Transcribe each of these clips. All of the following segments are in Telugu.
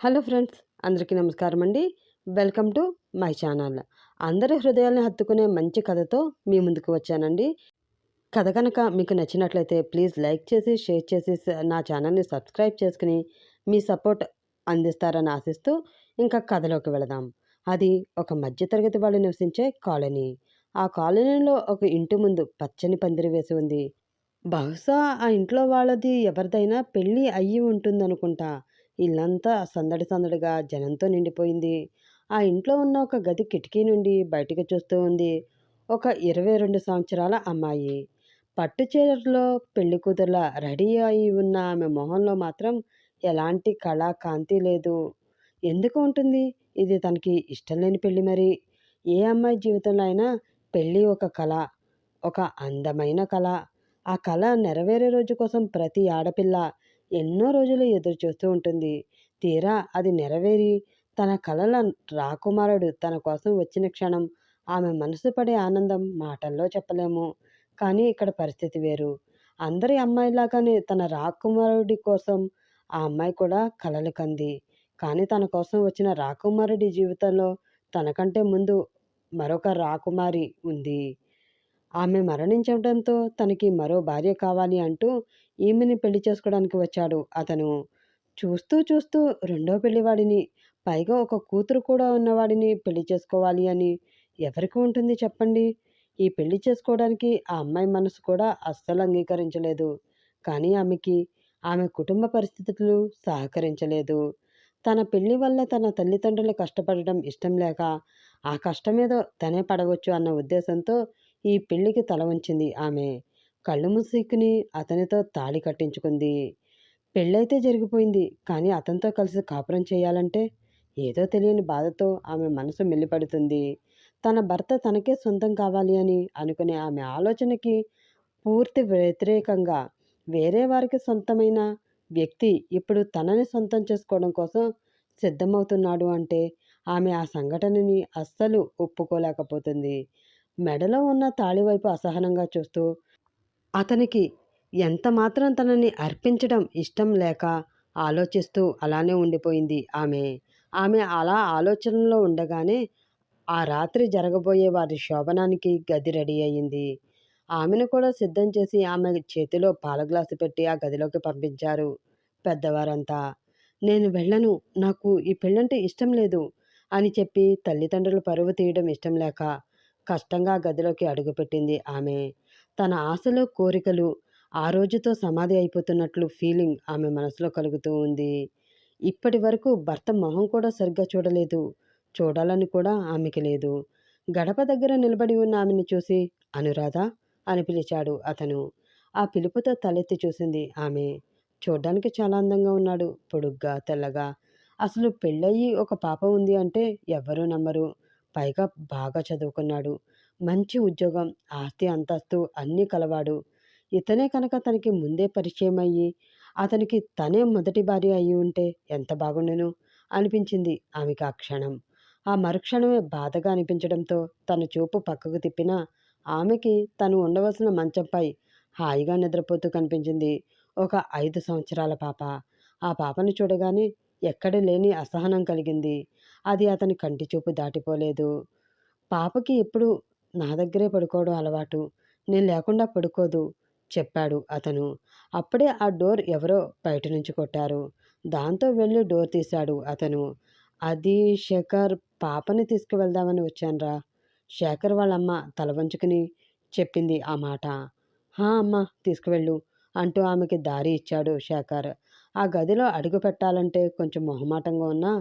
హలో ఫ్రెండ్స్ అందరికీ నమస్కారం అండి. Welcome to my channel. అందరి హృదయాల్ని హత్తుకునే మంచి కథతో మీ ముందుకు వచ్చానండి. కథ కనుక మీకు నచ్చినట్లయితే ప్లీజ్ లైక్ చేసి షేర్ చేసి నా ఛానల్ని సబ్స్క్రైబ్ చేసుకుని మీ సపోర్ట్ అందిస్తారని ఆశిస్తూ ఇంకా కథలోకి వెళదాం. అది ఒక మధ్యతరగతి వాళ్ళు నివసించే కాలనీ. ఆ కాలనీలో ఒక ఇంటి ముందు పచ్చని పందిరి వేసి ఉంది. బహుశా ఆ ఇంట్లో వాళ్ళది ఎవరిదైనా పెళ్ళి అయ్యి ఉంటుందనుకుంటా. ఇల్లంతా సందడి సందడిగా జనంతో నిండిపోయింది. ఆ ఇంట్లో ఉన్న ఒక గది కిటికీ నుండి బయటకు చూస్తూ ఉంది. ఒక ఇరవై రెండు సంవత్సరాల అమ్మాయి. పట్టు చీరలో పెళ్ళి కూతుర్లా రెడీ అయి ఉన్న ఆమె మొహంలో మాత్రం ఎలాంటి కళ కాంతి లేదు. ఎందుకు ఉంటుంది? ఇది తనకి ఇష్టం లేని పెళ్ళి మరి. ఏ అమ్మాయి జీవితంలో అయినా పెళ్ళి ఒక కళ ఒక అందమైన కళ. ఆ కళ నెరవేరే రోజు కోసం ప్రతి ఆడపిల్ల ఎన్నో రోజులు ఎదురు చూస్తూ ఉంటుంది. తీరా అది నెరవేరి తన కలల రాకుమారుడు తన కోసం వచ్చిన క్షణం ఆమె మనసు పడే ఆనందం మాటల్లో చెప్పలేము. కానీ ఇక్కడ పరిస్థితి వేరు. అందరి అమ్మాయిలాగానే తన రాకుమారుడి కోసం ఆ అమ్మాయి కూడా కలలు కంది. కానీ తన కోసం వచ్చిన రాకుమారుడి జీవితంలో తనకంటే ముందు మరొక రాకుమారి ఉంది. ఆమె మరణించడంతో తనకి మరో భార్య కావాలి అంటూ ఈమెని పెళ్ళి చేసుకోవడానికి వచ్చాడు. అతను చూస్తూ చూస్తూ రెండో పెళ్ళివాడిని పైగా ఒక కూతురు కూడా ఉన్నవాడిని పెళ్ళి చేసుకోవాలి అని ఎవరికి ఉంటుంది చెప్పండి? ఈ పెళ్ళి చేసుకోవడానికి ఆ అమ్మాయి మనసు కూడా అస్సలు అంగీకరించలేదు. కానీ ఆమెకి ఆమె కుటుంబ పరిస్థితులు సహకరించలేదు. తన పెళ్ళి వల్ల తన తల్లిదండ్రులు కష్టపడడం ఇష్టం లేక ఆ కష్టం ఏదో తనే పడవచ్చు అన్న ఉద్దేశంతో ఈ పెళ్ళికి తల వంచింది. ఆమె కళ్ళు మూసుకుని అతనితో తాళి కట్టించుకుంది. పెళ్ళైతే జరిగిపోయింది. కానీ అతనితో కలిసి కాపురం చేయాలంటే ఏదో తెలియని బాధతో ఆమె మనసు మెల్లిపడుతుంది. తన భర్త తనకే సొంతం కావాలి అని అనుకునే ఆమె ఆలోచనకి పూర్తి వ్యతిరేకంగా వేరే వారికి సొంతమైన వ్యక్తి ఇప్పుడు తనని సొంతం చేసుకోవడం కోసం సిద్ధమవుతున్నాడు అంటే ఆమె ఆ సంఘటనని అస్సలు ఒప్పుకోలేకపోతుంది. మెడలో ఉన్న తాళివైపు అసహనంగా చూస్తూ అతనికి ఎంత మాత్రం తనని అర్పించడం ఇష్టం లేక ఆలోచిస్తూ అలానే ఉండిపోయింది ఆమె. ఆమె అలా ఆలోచనలో ఉండగానే ఆ రాత్రి జరగబోయే వారి శోభనానికి గది రెడీ అయ్యింది. ఆమెను కూడా సిద్ధం చేసి ఆమె చేతిలో పాల గ్లాసు పెట్టి ఆ గదిలోకి పంపించారు పెద్దవారంతా. నేను వెళ్ళను నాకు ఈ పెళ్ళంటే ఇష్టం లేదు అని చెప్పి తల్లిదండ్రులు పరువు తీయడం ఇష్టం లేక కష్టంగా గదిలోకి అడుగుపెట్టింది ఆమె. తన ఆశలు కోరికలు ఆ రోజుతో సమాధి అయిపోతున్నట్లు ఫీలింగ్ ఆమె మనసులో కలుగుతూ ఉంది. ఇప్పటి వరకు భర్త మొహం కూడా సరిగ్గా చూడలేదు. చూడాలని కూడా ఆమెకి లేదు. గడప దగ్గర నిలబడి ఉన్న ఆమెను చూసి అనురాధ అని పిలిచాడు అతను. ఆ పిలుపుతో తలెత్తి చూసింది ఆమె. చూడ్డానికి చాలా అందంగా ఉన్నాడు పొడుగ్గా తెల్లగా. అసలు పెళ్ళయి ఒక పాప ఉంది అంటే ఎవ్వరూ నమ్మరు. పైగా బాగా చదువుకున్నాడు. మంచి ఉద్యోగం ఆస్తి అంతస్తు అన్నీ కలవాడు. ఇతనే కనుక తనకి ముందే పరిచయం అయ్యి అతనికి తనే మొదటి భార్య అయి ఉంటే ఎంత బాగుండును అనిపించింది ఆమెకు ఆ క్షణం. ఆ మరుక్షణమే బాధగా అనిపించడంతో తన చూపు పక్కకు తిప్పినా ఆమెకి తను ఉండవలసిన మంచంపై హాయిగా నిద్రపోతూ కనిపించింది. ఒక ఐదు సంవత్సరాల పాప. ఆ పాపను చూడగానే ఎక్కడ లేని అసహనం కలిగింది. అది అతని కంటి చూపు దాటిపోలేదు. పాపకి ఎప్పుడు నా దగ్గరే పడుకోవడం అలవాటు. నేను లేకుండా పడుకోదు చెప్పాడు అతను. అప్పుడే ఆ డోర్ ఎవరో బయట నుంచి కొట్టారు. దాంతో వెళ్ళి డోర్ తీశాడు అతను. అది శేఖర్ పాపని తీసుకువెళ్దామని వచ్చానురా. శేఖర్ వాళ్ళమ్మ తల వంచుకుని చెప్పింది ఆ మాట. హా అమ్మ తీసుకువెళ్ళు అంటూ ఆమెకి దారి ఇచ్చాడు శేఖర్. ఆ గదిలో అడుగు పెట్టాలంటే కొంచెం మొహమాటంగా ఉన్నా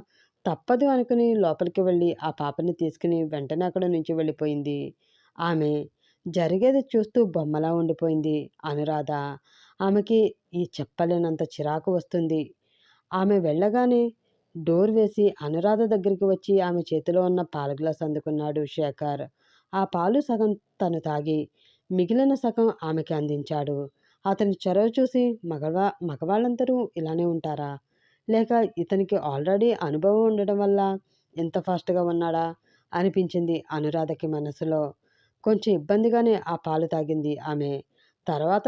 తప్పదు అనుకుని లోపలికి వెళ్ళి ఆ పాపని తీసుకుని వెంటనే అక్కడ నుంచి వెళ్ళిపోయింది. ఆమె జరిగేది చూస్తూ బొమ్మలా ఉండిపోయింది. అనురాధ ఆమెకి ఈ చెప్పలేనంత చిరాకు వస్తుంది. ఆమె వెళ్ళగానే డోర్ వేసి అనురాధ దగ్గరికి వచ్చి ఆమె చేతిలో ఉన్న పాల గ్లాస్ అందుకున్నాడు శేఖర్. ఆ పాలు సగం తను తాగి మిగిలిన సగం ఆమెకి అందించాడు. అతని చొరవ చూసి మగవా మగవాళ్ళందరూ ఇలానే ఉంటారా? లేక ఇతనికి ఆల్రెడీ అనుభవం ఉండడం వల్ల ఎంత ఫాస్ట్గా ఉన్నాడా? అనిపించింది అనురాధకి మనసులో. కొంచెం ఇబ్బందిగానే ఆ పాలు తాగింది ఆమె. తర్వాత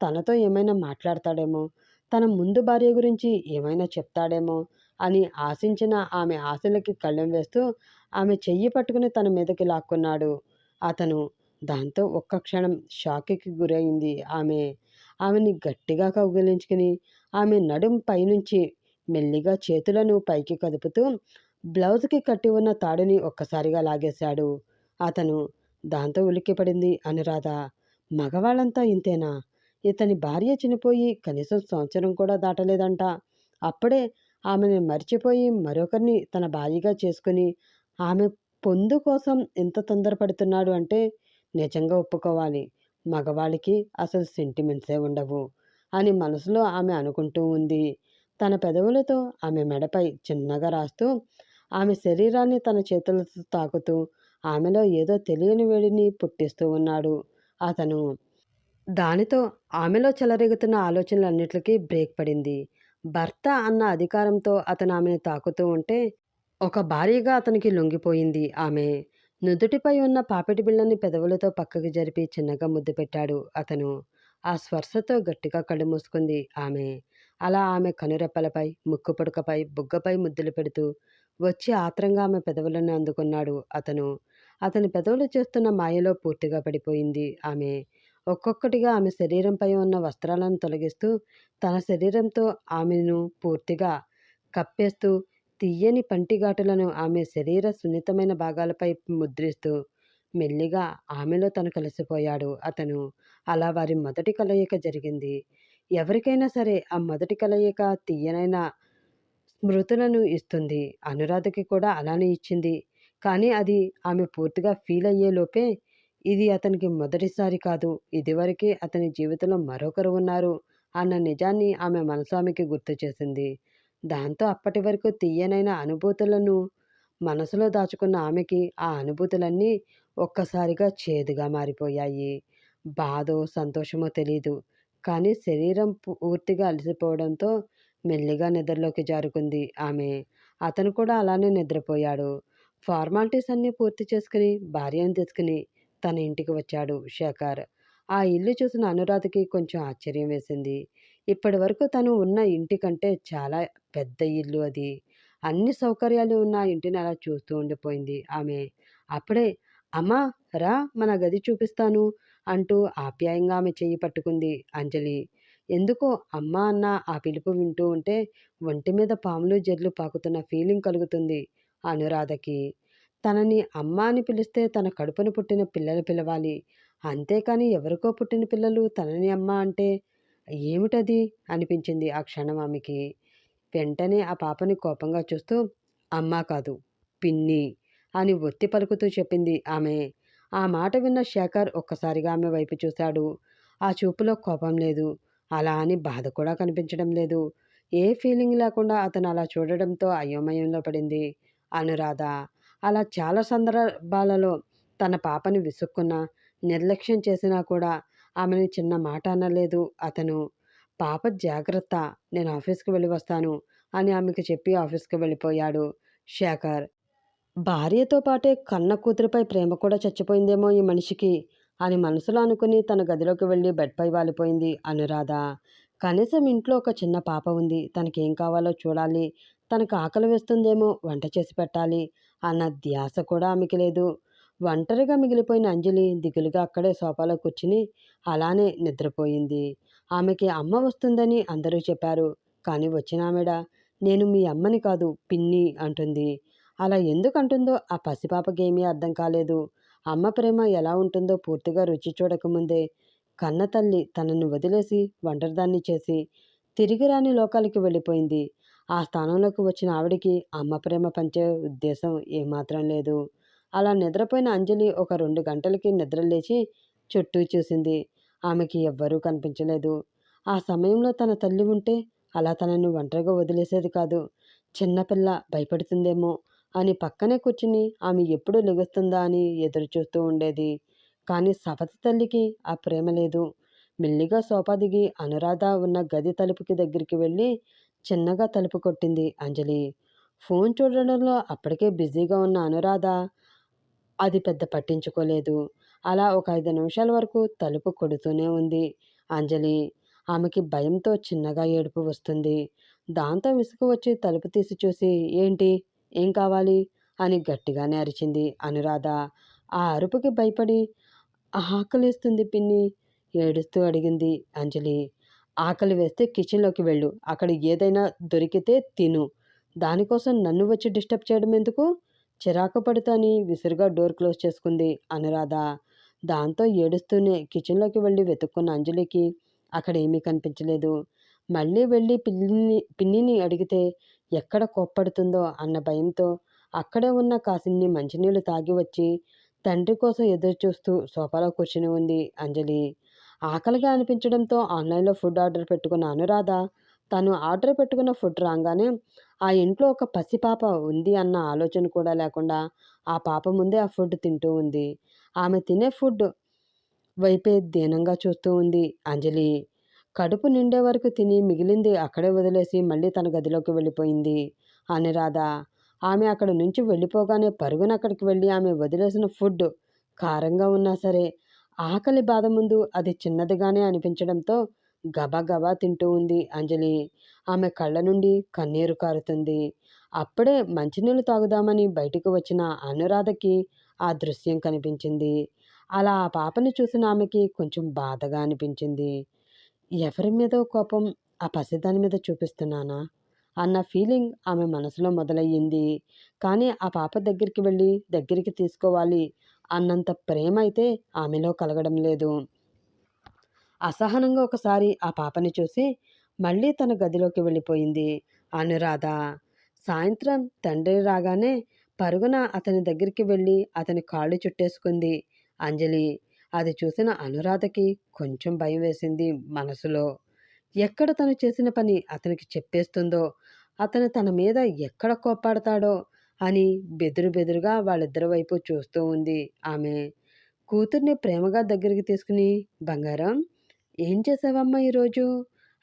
తనతో ఏమైనా మాట్లాడతాడేమో? తన ముందు భార్య గురించి ఏమైనా చెప్తాడేమో? అని ఆశించిన ఆమె ఆశలకి కళ్ళెం వేస్తూ ఆమె చెయ్యి పట్టుకుని తన మీదకి లాక్కున్నాడు. అతను దాంతో ఒక్క క్షణం షాక్కి గురైంది ఆమె. ఆమెని గట్టిగా కౌగిలించుకుని ఆమె నడుం పైనుంచి మెల్లిగా చేతులను పైకి కదుపుతూ బ్లౌజ్కి కట్టి ఉన్న తాడుని ఒక్కసారిగా లాగేశాడు. అతను దాంతో ఉలిక్కిపడింది అనురాధ మగవాళ్ళంతా ఇంతేనా? ఇతని భార్య చనిపోయి కనీసం సంవత్సరం కూడా దాటలేదంట. అప్పుడే ఆమెను మర్చిపోయి మరొకరిని తన భార్యగా చేసుకుని ఆమె పొందు కోసం ఎంత తొందరపడుతున్నాడు అంటే నిజంగా ఒప్పుకోవాలి. మగవాళ్ళకి అసలు సెంటిమెంట్సే ఉండవు అని మనసులో ఆమె అనుకుంటూ ఉంది. తన పెదవులతో ఆమె మెడపై చిన్నగా రాస్తూ ఆమె శరీరాన్ని తన చేతులతో తాకుతూ ఆమెలో ఏదో తెలియని వేడిని పుట్టిస్తూ ఉన్నాడు. అతను దానితో ఆమెలో చెలరేగుతున్న ఆలోచనలన్నిటికీ బ్రేక్ పడింది. భర్త అన్న అధికారంతో అతను ఆమెను తాకుతూ ఉంటే ఒక భారీగా అతనికి లొంగిపోయింది ఆమె. నుదుటిపై ఉన్న పాపిటి బిళ్ళని పెదవులతో పక్కకి జరిపి చిన్నగా ముద్దు పెట్టాడు అతను. ఆ స్పర్శతో గట్టిగా కళ్ళు మూసుకుంది ఆమె. అలా ఆమె కనురెప్పలపై ముక్కు పుడకపై బుగ్గపై ముద్దులు పెడుతూ వచ్చి ఆత్రంగా ఆమె పెదవులను అందుకున్నాడు అతను. అతని పెదవులు చేస్తున్న మాయలో పూర్తిగా పడిపోయింది ఆమె. ఒక్కొక్కటిగా ఆమె శరీరంపై ఉన్న వస్త్రాలను తొలగిస్తూ తన శరీరంతో ఆమెను పూర్తిగా కప్పేస్తూ తీయని పంటిఘాటులను ఆమె శరీర సున్నితమైన భాగాలపై ముద్రిస్తూ మెల్లిగా ఆమెలో తను కలిసిపోయాడు అతను. అలా వారి మొదటి కలయిక జరిగింది. ఎవరికైనా సరే ఆ మొదటి కలయిక తీయనైన స్మృతులను ఇస్తుంది. అనురాధకి కూడా అలానే ఇచ్చింది. కానీ అది ఆమె పూర్తిగా ఫీల్ అయ్యేలోపే ఇది అతనికి మొదటిసారి కాదు ఇదివరకే అతని జీవితంలో మరొకరు ఉన్నారు అన్న నిజాన్ని ఆమె మనస్వామికి ఆమెకి గుర్తు చేసింది. దాంతో అప్పటి వరకు తీయనైన అనుభూతులను మనసులో దాచుకున్న ఆమెకి ఆ అనుభూతులన్నీ ఒక్కసారిగా చేదుగా మారిపోయాయి. బాధో సంతోషమో తెలీదు. కానీ శరీరం పూర్తిగా అలసిపోవడంతో మెల్లిగా నిద్రలోకి జారుకుంది ఆమె. అతను కూడా అలానే నిద్రపోయాడు. ఫార్మాలిటీస్ అన్నీ పూర్తి చేసుకుని భార్యను తెచ్చుకుని తన ఇంటికి వచ్చాడు శేఖర్. ఆ ఇల్లు చూసిన అనురాధకి కొంచెం ఆశ్చర్యం వేసింది. ఇప్పటి వరకు తను ఉన్న ఇంటి కంటే చాలా పెద్ద ఇల్లు అది. అన్ని సౌకర్యాలు ఉన్న ఇంటిని అలా చూస్తూ ఉండిపోయింది ఆమె. అప్పుడే అమ్మా రా మన గది చూపిస్తాను. అంటూ ఆప్యాయంగా ఆమె చెయ్యి పట్టుకుంది అంజలి. ఎందుకో అమ్మ అన్న ఆ పిలుపు వింటూ ఉంటే ఒంటి మీద పాములు జర్లు పాకుతున్న ఫీలింగ్ కలుగుతుంది అనురాధకి. తనని అమ్మ అని పిలిస్తే తన కడుపున పుట్టిన పిల్లలు పిలవాలి. అంతేకాని ఎవరికో పుట్టిన పిల్లలు తనని అమ్మ అంటే ఏమిటది? అనిపించింది ఆ క్షణం ఆమెకి. వెంటనే ఆ పాపని కోపంగా చూస్తూ అమ్మ కాదు పిన్ని అని ఒత్తి పలుకుతూ చెప్పింది ఆమె. ఆ మాట విన్న శేఖర్ ఒక్కసారిగా ఆమె వైపు చూశాడు. ఆ చూపులో కోపం లేదు. అలా అని బాధ కూడా కనిపించడం లేదు. ఏ ఫీలింగ్ లేకుండా అతను అలా చూడడంతో అయోమయంలో పడింది. అనురాధ అలా చాలా సందర్భాలలో తన పాపని విసుక్కున్న నిర్లక్ష్యం చేసినా కూడా ఆమెని చిన్న మాట అనలేదు అతను. పాప జాగ్రత్త. నేను ఆఫీస్కి వెళ్ళి వస్తాను అని ఆమెకు చెప్పి ఆఫీస్కి వెళ్ళిపోయాడు శేఖర్. భార్యతో పాటే కన్న కూతురిపై ప్రేమ కూడా చచ్చిపోయిందేమో ఈ మనిషికి అని మనసులో అనుకుని తన గదిలోకి వెళ్ళి బెడ్పై వాలిపోయింది అనురాధ. కనీసం ఇంట్లో ఒక చిన్న పాప ఉంది. తనకేం కావాలో చూడాలి. తనకు ఆకలి వేస్తుందేమో వంట చేసి పెట్టాలి అన్న ధ్యాస కూడా ఆమెకి లేదు. ఒంటరిగా మిగిలిపోయిన అంజలి దిగులుగా అక్కడే సోఫాలో కూర్చుని అలానే నిద్రపోయింది. ఆమెకి అమ్మ వస్తుందని అందరూ చెప్పారు. కానీ వచ్చిన ఆమెడ నేను మీ అమ్మని కాదు పిన్ని అంటుంది. అలా ఎందుకంటుందో ఆ పసిపాపకేమీ అర్థం కాలేదు. అమ్మ ప్రేమ ఎలా ఉంటుందో పూర్తిగా రుచి చూడకముందే కన్న తల్లి తనను వదిలేసి ఒంటరిదాన్ని చేసి తిరిగి రాని లోకాలకి వెళ్ళిపోయింది. ఆ స్థానంలోకి వచ్చిన ఆవిడికి అమ్మ ప్రేమ పంచే ఉద్దేశం ఏమాత్రం లేదు. అలా నిద్రపోయిన అంజలి ఒక రెండు గంటలకి నిద్రలేచి చుట్టూ చూసింది. ఆమెకి ఎవ్వరూ కనిపించలేదు. ఆ సమయంలో తన తల్లి ఉంటే అలా తనను ఒంటరిగా వదిలేసేది కాదు. చిన్నపిల్ల భయపడుతుందేమో అని పక్కనే కూర్చుని ఆమె ఎప్పుడు లెగుస్తుందా అని ఎదురుచూస్తూ ఉండేది. కానీ సపతి తల్లికి ఆ ప్రేమ లేదు. మెల్లిగా సోఫా దిగి అనురాధ ఉన్న గది తలుపుకి దగ్గరికి వెళ్ళి చిన్నగా తలుపు కొట్టింది అంజలి. ఫోన్ చూడడంలో అప్పటికే బిజీగా ఉన్న అనురాధ అది పెద్ద పట్టించుకోలేదు. అలా ఒక ఐదు నిమిషాల వరకు తలుపు కొడుతూనే ఉంది అంజలి. ఆమెకి భయంతో చిన్నగా ఏడుపు వస్తుంది. దాంతో విసుగు వచ్చి తలుపు తీసి చూసి ఏంటి? ఏం కావాలి? అని గట్టిగానే అరిచింది అనురాధ. ఆ అరుపుకి భయపడి ఆకలిస్తుంది పిన్ని ఏడుస్తూ అడిగింది అంజలి. ఆకలి వేస్తే కిచెన్లోకి వెళ్ళు. అక్కడ ఏదైనా దొరికితే తిను. దానికోసం నన్ను వచ్చి డిస్టర్బ్ చేయడం ఎందుకు? చిరాకు పడుతాని విసురుగా డోర్ క్లోజ్ చేసుకుంది అనురాధ. దాంతో ఏడుస్తూనే కిచెన్లోకి వెళ్ళి వెతుక్కున్న అంజలికి అక్కడ ఏమీ కనిపించలేదు. మళ్ళీ వెళ్ళి పిల్లిని పిన్నిని అడిగితే ఎక్కడ కోప్పడుతుందో అన్న భయంతో అక్కడే ఉన్న కాసిన్ని మంచినీళ్ళు తాగి వచ్చి తండ్రి కోసం ఎదురుచూస్తూ సోఫాలో కూర్చుని ఉంది అంజలి. ఆకలిగా అనిపించడంతో ఆన్లైన్లో ఫుడ్ ఆర్డర్ పెట్టుకున్న అనురాధ తను ఆర్డర్ పెట్టుకున్న ఫుడ్ రాగానే ఆ ఇంట్లో ఒక పసిపాప ఉంది అన్న ఆలోచన కూడా లేకుండా ఆ పాప ముందే ఆ ఫుడ్ తింటూ ఉంది. ఆమె తినే ఫుడ్ వైపే దీనంగా చూస్తూ ఉంది అంజలి. కడుపు నిండే వరకు తిని మిగిలింది అక్కడే వదిలేసి మళ్ళీ తన గదిలోకి వెళ్ళిపోయింది. అనురాధ ఆమె అక్కడ నుంచి వెళ్ళిపోగానే పరుగున అక్కడికి వెళ్ళి ఆమె వదిలేసిన ఫుడ్ కారంగా ఉన్నా సరే ఆకలి బాధ ముందు అది చిన్నదిగానే అనిపించడంతో గబగబా తింటూ ఉంది అంజలి. ఆమె కళ్ళ నుండి కన్నీరు కారుతుంది. అప్పుడే మంచినీళ్ళు తాగుదామని బయటికి వచ్చిన అనురాధకి ఆ దృశ్యం కనిపించింది. అలా ఆ పాపని చూసిన ఆమెకి కొంచెం బాధగా అనిపించింది. ఎవరి మీద కోపం? ఆ పసిదాని మీద చూపిస్తున్నానా? అన్న ఫీలింగ్ ఆమె మనసులో మొదలయ్యింది. కానీ ఆ పాప దగ్గరికి వెళ్ళి దగ్గరికి తీసుకోవాలి అన్నంత ప్రేమ అయితే ఆమెలో కలగడం లేదు. అసహనంగా ఒకసారి ఆ పాపని చూసి మళ్ళీ తన గదిలోకి వెళ్ళిపోయింది. అనురాధ సాయంత్రం తండ్రి రాగానే పరుగున అతని దగ్గరికి వెళ్ళి అతని కాళ్ళు చుట్టేసుకుంది. అంజలి అది చూసిన అనురాధకి కొంచెం భయం వేసింది మనసులో. ఎక్కడ తను చేసిన పని అతనికి చెప్పేస్తుందో అతను తన మీద ఎక్కడ కోపాడతాడో అని బెదురు బెదురుగా వాళ్ళిద్దరి వైపు చూస్తూ ఉంది ఆమె. కూతుర్ని ప్రేమగా దగ్గరికి తీసుకుని బంగారం ఏం చేసావమ్మా ఈరోజు?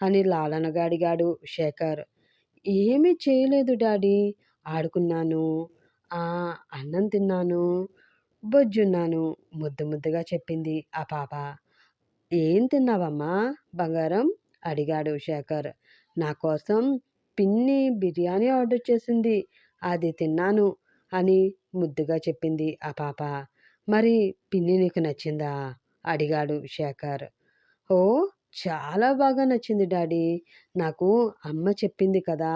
అని లాలనగా అడిగాడు శేఖర్. ఏమీ చేయలేదు డాడీ ఆడుకున్నాను. అన్నం తిన్నాను. బొజ్జున్నాను. ముద్దు ముద్దుగా చెప్పింది ఆ పాప. ఏం తిన్నావమ్మా? బంగారం? అడిగాడు శేఖర్. నా కోసం పిన్ని బిర్యానీ ఆర్డర్ చేసింది. అది తిన్నాను అని ముద్దుగా చెప్పింది ఆ పాప. మరి పిన్ని నీకు నచ్చిందా? అడిగాడు శేఖర్. ఓ చాలా బాగా నచ్చింది డాడీ. నాకు అమ్మ చెప్పింది కదా.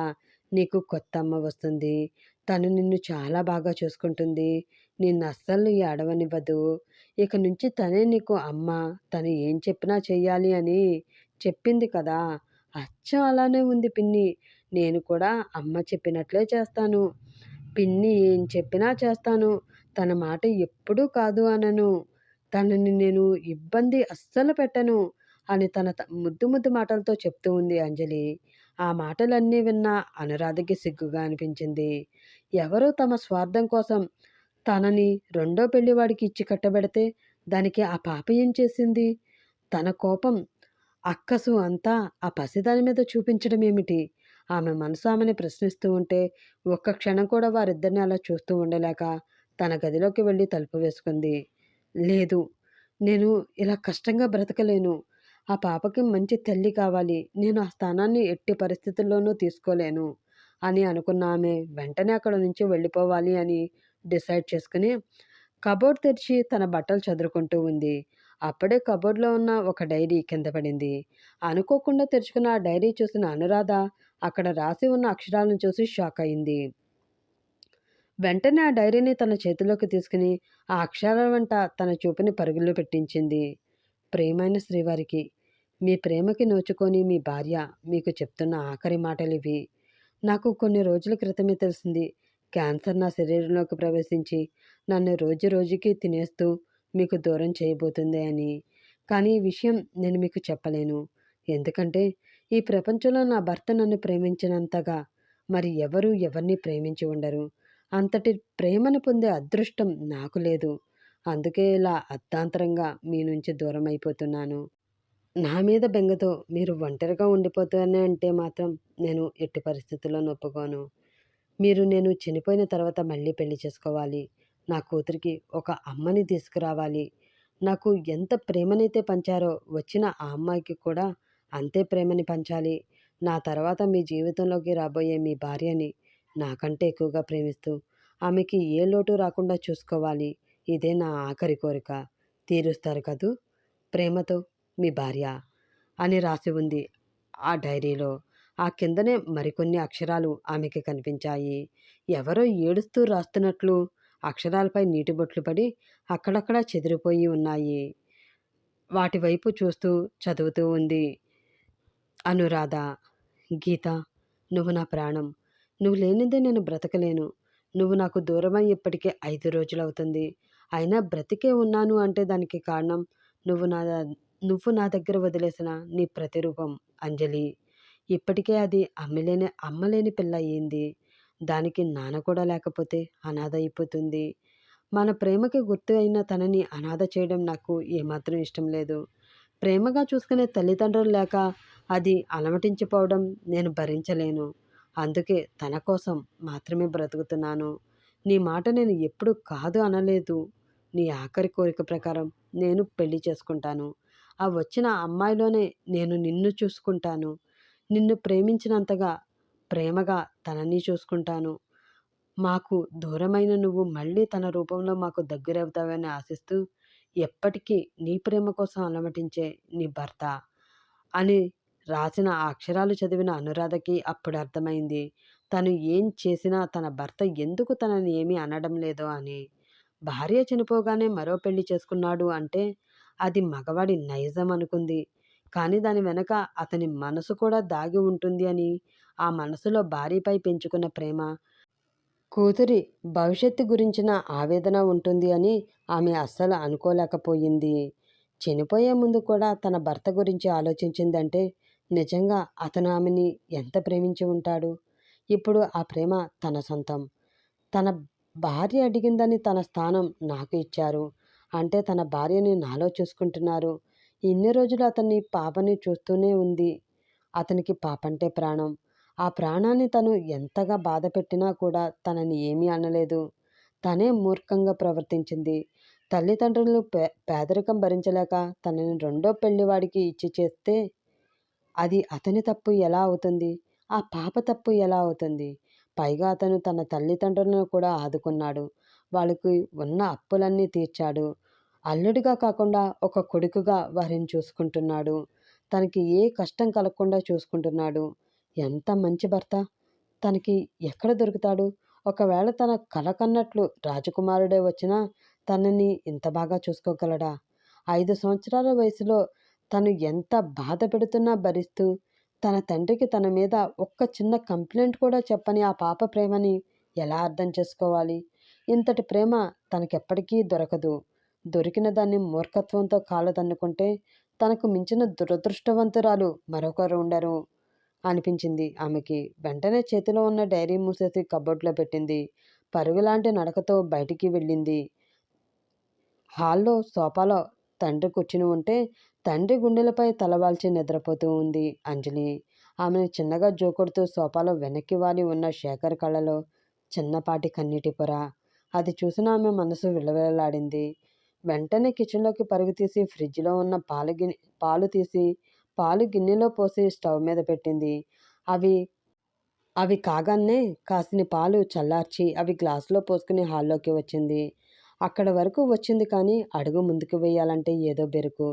నీకు కొత్త అమ్మ వస్తుంది. తను నిన్ను చాలా బాగా చూసుకుంటుంది. నిన్ను అస్సలు ఏడవనివ్వదు. ఇక నుంచి తనే నీకు అమ్మ తను ఏం చెప్పినా చెయ్యాలి అని చెప్పింది కదా. అచ్చం అలానే ఉంది పిన్ని. నేను కూడా అమ్మ చెప్పినట్లే చేస్తాను. పిన్ని ఏం చెప్పినా చేస్తాను. తన మాట ఎప్పుడూ కాదు అనను. తనని నేను ఇబ్బంది అస్సలు పెట్టను అని తన ముద్దు ముద్దు మాటలతో చెప్తూ ఉంది అంజలి. ఆ మాటలన్నీ విన్న అనురాధకి సిగ్గుగా అనిపించింది. ఎవరో తమ స్వార్థం కోసం తనని రెండో పెళ్ళివాడికి ఇచ్చి కట్టబెడితే దానికి ఆ పాప ఏం చేసింది? తన కోపం అక్కసు అంతా ఆ పసిదాని మీద చూపించడం ఏమిటి? ఆమె మనసు ఆమెని ప్రశ్నిస్తూ ఉంటే ఒక్క క్షణం కూడా వారిద్దరిని అలా చూస్తూ ఉండలేక తన గదిలోకి వెళ్ళి తలుపు వేసుకుంది. లేదు నేను ఇలా కష్టంగా బ్రతకలేను. ఆ పాపకి మంచి తల్లి కావాలి. నేను ఆ స్థానాన్ని ఎట్టి పరిస్థితుల్లోనూ తీసుకోలేను అని అనుకున్న ఆమె వెంటనే అక్కడ నుంచి వెళ్ళిపోవాలి అని డిసైడ్ చేసుకుని కబోర్డ్ తెరిచి తన బట్టలు చదురుకుంటూ ఉంది. అప్పుడే కబోర్డ్లో ఉన్న ఒక డైరీ కింద పడింది. అనుకోకుండా తెరుచుకున్న ఆ డైరీ చూసిన అనురాధ అక్కడ రాసి ఉన్న అక్షరాలను చూసి షాక్ అయింది. వెంటనే ఆ డైరీని తన చేతిలోకి తీసుకుని ఆ అక్షరాల వెంట తన చూపుని పరుగుల్లో పెట్టించింది. ప్రేమైన శ్రీవారికి మీ ప్రేమకి నోచుకొని మీ భార్య మీకు చెప్తున్న ఆఖరి మాటలు ఇవి నాకు కొన్ని రోజుల క్రితమే తెలిసింది. క్యాన్సర్ నా శరీరంలోకి ప్రవేశించి నన్ను రోజు రోజుకి తినేస్తూ మీకు దూరం చేయబోతుంది అని. కానీ ఈ విషయం నేను మీకు చెప్పలేను. ఎందుకంటే ఈ ప్రపంచంలో నా భర్త నన్ను ప్రేమించినంతగా మరి ఎవరు ఎవరిని ప్రేమించి ఉండరు. అంతటి ప్రేమను పొందే అదృష్టం నాకు లేదు. అందుకే ఇలా అర్ధాంతరంగా మీ నుంచి దూరం అయిపోతున్నాను. నా మీద బెంగతో మీరు ఒంటరిగా ఉండిపోతానే అంటే మాత్రం నేను ఎట్టి పరిస్థితుల్లో ఒప్పుకోను. మీరు నేను చనిపోయిన తర్వాత మళ్ళీ పెళ్ళి చేసుకోవాలి. నా కూతురికి ఒక అమ్మని తీసుకురావాలి. నాకు ఎంత ప్రేమనైతే పంచారో వచ్చిన ఆ అమ్మాయికి కూడా అంతే ప్రేమని పంచాలి. నా తర్వాత మీ జీవితంలోకి రాబోయే మీ భార్యని నాకంటే ఎక్కువగా ప్రేమిస్తూ ఆమెకి ఏ లోటు రాకుండా చూసుకోవాలి. ఇదే నా ఆఖరి కోరిక. తీరుస్తారు కదూ? ప్రేమతో మీ భార్య అని రాసి ఉంది ఆ డైరీలో. ఆ కిందనే మరికొన్ని అక్షరాలు ఆమెకి కనిపించాయి. ఎవరో ఏడుస్తూ రాస్తున్నట్లు అక్షరాలపై నీటి బొట్లు పడి అక్కడక్కడ చెదిరిపోయి ఉన్నాయి. వాటి వైపు చూస్తూ చదువుతూ ఉంది అనురాధ. గీత నువ్వు నా ప్రాణం. నువ్వు లేనిదే నేను బ్రతకలేను. నువ్వు నాకు దూరమై ఇప్పటికే ఐదు రోజులవుతుంది. అయినా బ్రతికే ఉన్నాను అంటే దానికి కారణం నువ్వు నా నువ్వు నా దగ్గర వదిలేసిన నీ ప్రతిరూపం అంజలి. ఇప్పటికే అది అమ్మలేని అమ్మలేని పిల్ల అయ్యింది దానికి నాన్న కూడా లేకపోతే అనాథ అయిపోతుంది. మన ప్రేమకి గుర్తు అయిన తనని అనాథ చేయడం నాకు ఏమాత్రం ఇష్టం లేదు. ప్రేమగా చూసుకునే తల్లిదండ్రులు లేక అది అలమటించిపోవడం నేను భరించలేను. అందుకే తన కోసం మాత్రమే బ్రతుకుతున్నాను. నీ మాట నేను ఎప్పుడు కాదు అనలేదు. నీ ఆఖరి కోరిక ప్రకారం నేను పెళ్ళి చేసుకుంటాను. ఆ వచ్చిన అమ్మాయిలోనే నేను నిన్ను చూసుకుంటాను. నిన్ను ప్రేమించినంతగా ప్రేమగా తనని చూసుకుంటాను. మాకు దూరమైన నువ్వు మళ్ళీ తన రూపంలో మాకు దగ్గరవుతావని ఆశిస్తూ ఎప్పటికీ నీ ప్రేమ కోసం అలమటించే నీ భర్త అని రాసిన ఆ అక్షరాలు చదివిన అనురాధకి అప్పుడు అర్థమైంది. తను ఏం చేసినా తన భర్త ఎందుకు తనని ఏమీ అనడం లేదో అని. భార్య చనిపోగానే మరో పెళ్ళి చేసుకున్నాడు అంటే అది మగవాడి నైజం అనుకుంది. కానీ దాని వెనక అతని మనసు కూడా దాగి ఉంటుంది అని ఆ మనసులో భార్యపై పెంచుకున్న ప్రేమ. కూతురి భవిష్యత్తు గురించిన ఆవేదన ఉంటుంది అని ఆమె అస్సలు అనుకోలేకపోయింది. చనిపోయే ముందు కూడా తన భర్త గురించి ఆలోచించిందంటే నిజంగా అతను ఆమెని ఎంత ప్రేమించి ఉంటాడు? ఇప్పుడు ఆ ప్రేమ తన సొంతం. తన భార్య అడిగిందని తన స్థానం నాకు ఇచ్చారు. అంటే తన భార్యని నాలో చూసుకుంటున్నారు. ఇన్ని రోజులు అతన్ని పాపని చూస్తూనే ఉంది. అతనికి పాపంటే ప్రాణం. ఆ ప్రాణాన్ని తను ఎంతగా బాధ పెట్టినా కూడా తనని ఏమీ అనలేదు. తనే మూర్ఖంగా ప్రవర్తించింది. తల్లిదండ్రులు పే పేదరికం భరించలేక తనని రెండో పెళ్ళివాడికి ఇచ్చి చేస్తే అది అతని తప్పు ఎలా అవుతుంది? ఆ పాప తప్పు ఎలా అవుతుంది? పైగా అతను తన తల్లిదండ్రులను కూడా ఆదుకున్నాడు. వాళ్ళకి ఉన్న అప్పులన్నీ తీర్చాడు. అల్లుడిగా కాకుండా ఒక కొడుకుగా వారిని చూసుకుంటున్నాడు. తనకి ఏ కష్టం కలగకుండా చూసుకుంటున్నాడు. ఎంత మంచి భర్త. తనకి ఎక్కడ దొరుకుతాడు? ఒకవేళ తన కల కన్నట్లు రాజకుమారుడే వచ్చినా తనని ఇంత బాగా చూసుకోగలడా? ఐదు సంవత్సరాల వయసులో తను ఎంత బాధ పెడుతున్నా భరిస్తూ తన తండ్రికి తన మీద ఒక్క చిన్న కంప్లైంట్ కూడా చెప్పని ఆ పాప ప్రేమని ఎలా అర్థం చేసుకోవాలి? ఇంతటి ప్రేమ తనకెప్పటికీ దొరకదు. దొరికిన దాన్ని మూర్ఖత్వంతో కాలదన్నుకుంటే తనకు మించిన దురదృష్టవంతురాలు మరొకరు ఉండరు అనిపించింది ఆమెకి. వెంటనే చేతిలో ఉన్న డైరీ మూసేసి కబోర్డ్లో పెట్టింది. పరుగులాంటి నడకతో బయటికి వెళ్ళింది. హాల్లో సోఫాలో తండ్రి కూర్చుని ఉంటే తండ్రి గుండెలపై తలవాల్చి నిద్రపోతూ ఉంది అంజలి. ఆమెను చిన్నగా జోకొడుతూ సోఫాలో వెనక్కి వాలి ఉన్న శేఖర్ కళ్ళలో చిన్నపాటి కన్నీటి పొర. అది చూసిన ఆమె మనసు విలవిలలాడింది. వెంటనే కిచెన్లోకి పరుగు తీసి ఫ్రిడ్జ్లో ఉన్న పాలు గిన్నె పాలు తీసి పాలు గిన్నెలో పోసి స్టవ్ మీద పెట్టింది. అవి అవి కాగానే కాసిన పాలు చల్లార్చి అవి గ్లాసులో పోసుకుని హాల్లోకి వచ్చింది. అక్కడ వరకు వచ్చింది కానీ అడుగు ముందుకు వేయాలంటే ఏదో బెరుకు.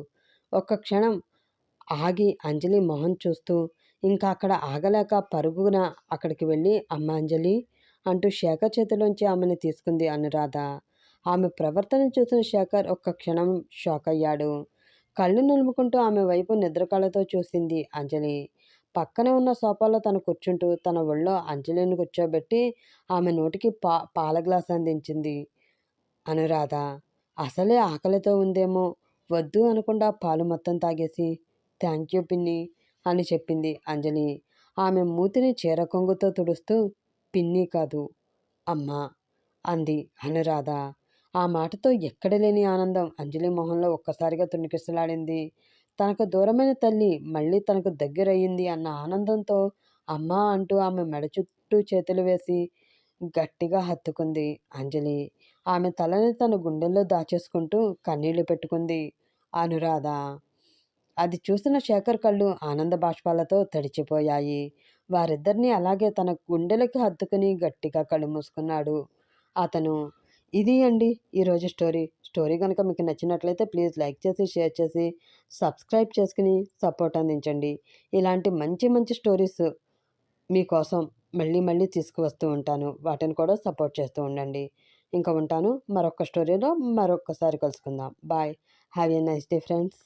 ఒక్క క్షణం ఆగి అంజలి మొహం చూస్తూ ఇంకా అక్కడ ఆగలేక పరుగున అక్కడికి వెళ్ళి అమ్మ అంజలి అంటూ శేఖర్ చేతిలోంచి ఆమెను తీసుకుంది అనురాధ. ఆమె ప్రవర్తన చూసిన శేఖర్ ఒక్క క్షణం షాక్ అయ్యాడు. కళ్ళు నిలుముకుంటూ ఆమె వైపు నిద్రకళతో చూసింది అంజలి. పక్కనే ఉన్న సోఫాలో తను కూర్చుంటూ తన ఒళ్ళో అంజలిని కూర్చోబెట్టి ఆమె నోటికి పా పాల గ్లాస్ అందించింది. అనురాధ అసలే ఆకలితో ఉందేమో వద్దు అనకుండా పాలు మొత్తం తాగేసి థ్యాంక్ యూ పిన్ని అని చెప్పింది అంజలి. ఆమె మూతిని చీర కొంగుతో తుడుస్తూ పిన్ని కాదు అమ్మా అంది అనురాధ. ఆ మాటతో ఎక్కడ లేని ఆనందం. అంజలి మొహంలో ఒక్కసారిగా తుణికిసలాడింది తనకు దూరమైన తల్లి మళ్ళీ తనకు దగ్గరయ్యింది అన్న ఆనందంతో అమ్మా అంటూ ఆమె మెడ చుట్టూ చేతులు వేసి గట్టిగా హత్తుకుంది అంజలి. ఆమె తలని తన గుండెల్లో దాచేసుకుంటూ కన్నీళ్ళు పెట్టుకుంది అనురాధ. అది చూసిన శేఖర్ కళ్ళు ఆనంద బాష్పాలతో తడిచిపోయాయి. వారిద్దరినీ అలాగే తన గుండెలకి హత్తుకుని గట్టిగా కళ్ళు మూసుకున్నాడు అతను. ఇది అండి ఈరోజు స్టోరీ. స్టోరీ కనుక మీకు నచ్చినట్లయితే ప్లీజ్ లైక్ చేసి షేర్ చేసి సబ్స్క్రైబ్ చేసుకుని సపోర్ట్ అందించండి. ఇలాంటి మంచి మంచి స్టోరీస్ మీకోసం మళ్ళీ మళ్ళీ తీసుకువస్తూ ఉంటాను. వాటిని కూడా సపోర్ట్ చేస్తూ ఉండండి. ఇంకా ఉంటాను. మరొక స్టోరీలో మరొకసారి కలుసుకుందాం. Bye. Have a nice day friends.